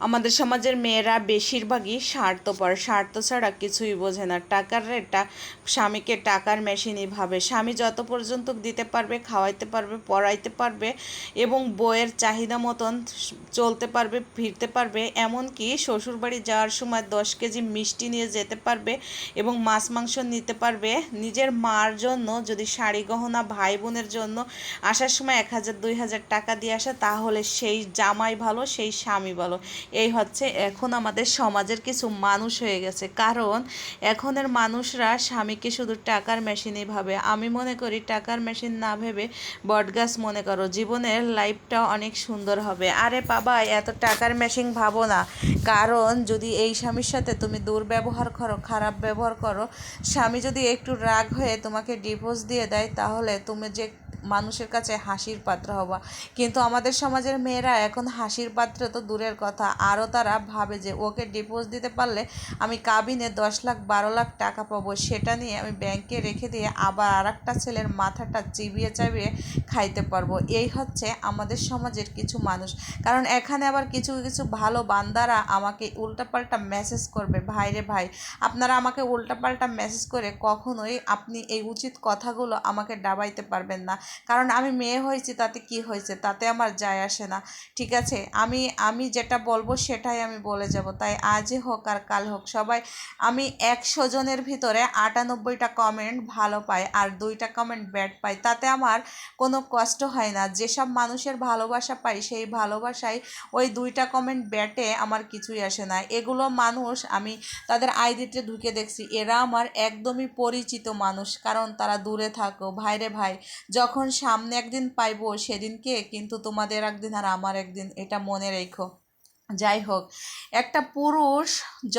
আমাদের সমাজের মেয়েরা বেশিরভাগই স্বার্থপর। স্বার্থ ছাড়া কিছুই বোঝে না। টাকার রেটটা স্বামীকে টাকার মেশিনই ভাবে। স্বামী যত পর্যন্ত দিতে পারবে, খাওয়াইতে পারবে, পড়াইতে পারবে এবং বইয়ের চাহিদা মতন চলতে পারবে, ফিরতে পারবে, এমনকি শ্বশুরবাড়ি যাওয়ার সময় দশ কেজি মিষ্টি নিয়ে যেতে পারবে এবং মাছ মাংস নিতে পারবে। নিজের মার জন্য যদি শাড়ি গহনা ভাই বোনের জন্য আসার সময় এক হাজার, দুই হাজার টাকা দিয়ে আসে, তাহলে সেই জামাই ভালো, সেই স্বামী ভালো। এই হচ্ছে এখন আমাদের সমাজের কিছু মানুষ হয়ে গেছে। কারণ এখনের মানুষরা স্বামীকে শুধু টাকার মেশিনই ভাবে। আমি মনে করি টাকার মেশিন না ভেবে বটগাছ মনে করো, জীবনের লাইফটা অনেক সুন্দর হবে। আরে বাবা, এত টাকার মেশিন ভাবো না। কারণ যদি এই স্বামীর সাথে তুমি দুর্ব্যবহার করো, খারাপ ব্যবহার করো, স্বামী যদি একটু রাগ হয়ে তোমাকে ডিভোর্স দিয়ে দেয়, তাহলে তুমি যে মানুষের কাছে হাসির পাত্র হওয়া। কিন্তু আমাদের সমাজের মেয়েরা এখন হাসির পাত্র তো দূরের কথা। আরও তারা ভাবে যে ওকে ডিভোর্স দিতে পারলে আমি কাবিনে দশ লাখ, বারো লাখ টাকা পাবো। সেটা নিয়ে আমি ব্যাংকে রেখে দিয়ে আবার আর একটা ছেলের মাথাটা চিবিয়ে চাবিয়ে খাইতে পারব। এই হচ্ছে আমাদের সমাজের কিছু মানুষ। কারণ এখানে আবার কিছু কিছু ভালো বান্দারা আমাকে উল্টাপাল্টা মেসেজ করবে ভাইরে ভাই, আপনারা আমাকে উল্টাপাল্টা মেসেজ করে কখনোই আপনি এই উচিত কথাগুলো আমাকে ডাবাইতে পারবেন না। কারণ আমি মেয়ে হয়েছি, তাতে কি হয়েছে? তাতে আমার যায় আসে না। ঠিক আছে, আমি আমি যেটা বলব সেটাই আমি বলে যাব। তাই আজই হোক আর কাল হোক, সবাই আমি একশো জনের ভিতরে আটানব্বইটা কমেন্ট ভালো পাই আর দুইটা কমেন্ট ব্যাড পাই। তাতে আমার কোনো কষ্ট হয় না। যেসব মানুষের ভালোবাসা পাই, সেই ভালোবাসায় ওই দুইটা কমেন্ট ব্যাটে আমার কিছুই আসে না। এগুলো মানুষ আমি তাদের আইডিতে ঢুকে দেখছি। এরা আমার একদমই পরিচিত মানুষ। কারণ তারা দূরে থাকো। ভাইরে ভাই, যখন সামনে একদিন পাইব সেদিনকে কিন্তু তোমাদের একদিন আর আমার একদিন এটা মনে রেখো। যাই হোক, একটা পুরুষ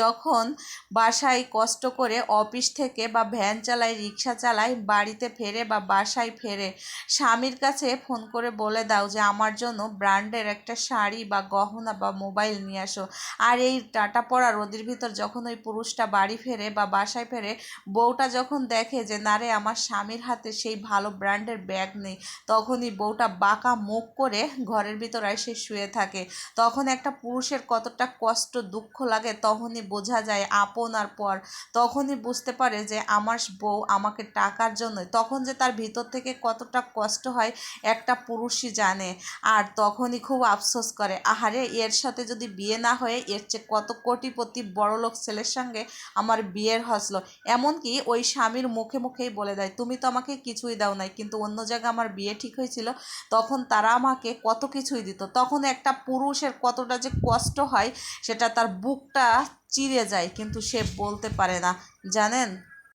যখন বাসায় কষ্ট করে অফিস থেকে বা ভ্যান চালায়, রিক্সা চালায়, বাড়িতে ফেরে বা বাসায় ফেরে, স্বামীর কাছে ফোন করে বলে দাও যে, আমার জন্য ব্র্যান্ডের একটা শাড়ি বা গহনা বা মোবাইল নিয়ে আসো। আর এই টাটা পড়া রোদের ভিতর যখন ওই পুরুষটা বাড়ি ফেরে বা বাসায় ফেরে, বউটা যখন দেখে যে, না রে, আমার স্বামীর হাতে সেই ভালো ব্র্যান্ডের ব্যাগ নেই, তখনই বউটা বাঁকা মুখ করে ঘরের ভিতর এসে শুয়ে থাকে। তখন একটা পুরুষের কতটা কষ্ট, দুঃখ লাগে তখনই বোঝা যায় আপনার পর। তখনই বুঝতে পারে যে আমার বউ আমাকে টাকার জন্য তখন যে তার ভিতর থেকে কতটা কষ্ট হয় একটা পুরুষই জানে। আর তখনই খুব আফসোস করে, আহারে এর সাথে যদি বিয়ে না হয়ে এর চেয়ে কত কোটিপতি বড়লোক ছেলের সঙ্গে আমার বিয়ের হসলো। এমনকি ওই স্বামীর মুখে মুখেই বলে দেয়, তুমি তো আমাকে কিছুই দাও নাই, কিন্তু অন্য জায়গায় আমার বিয়ে ঠিক হয়েছিল, তখন তারা আমাকে কত কিছুই দিত। তখন একটা পুরুষের কতটা যে কষ্ট হয় সেটা তার বুকটা চিরে যায় কিন্তু সে বলতে পারে না। জানেন?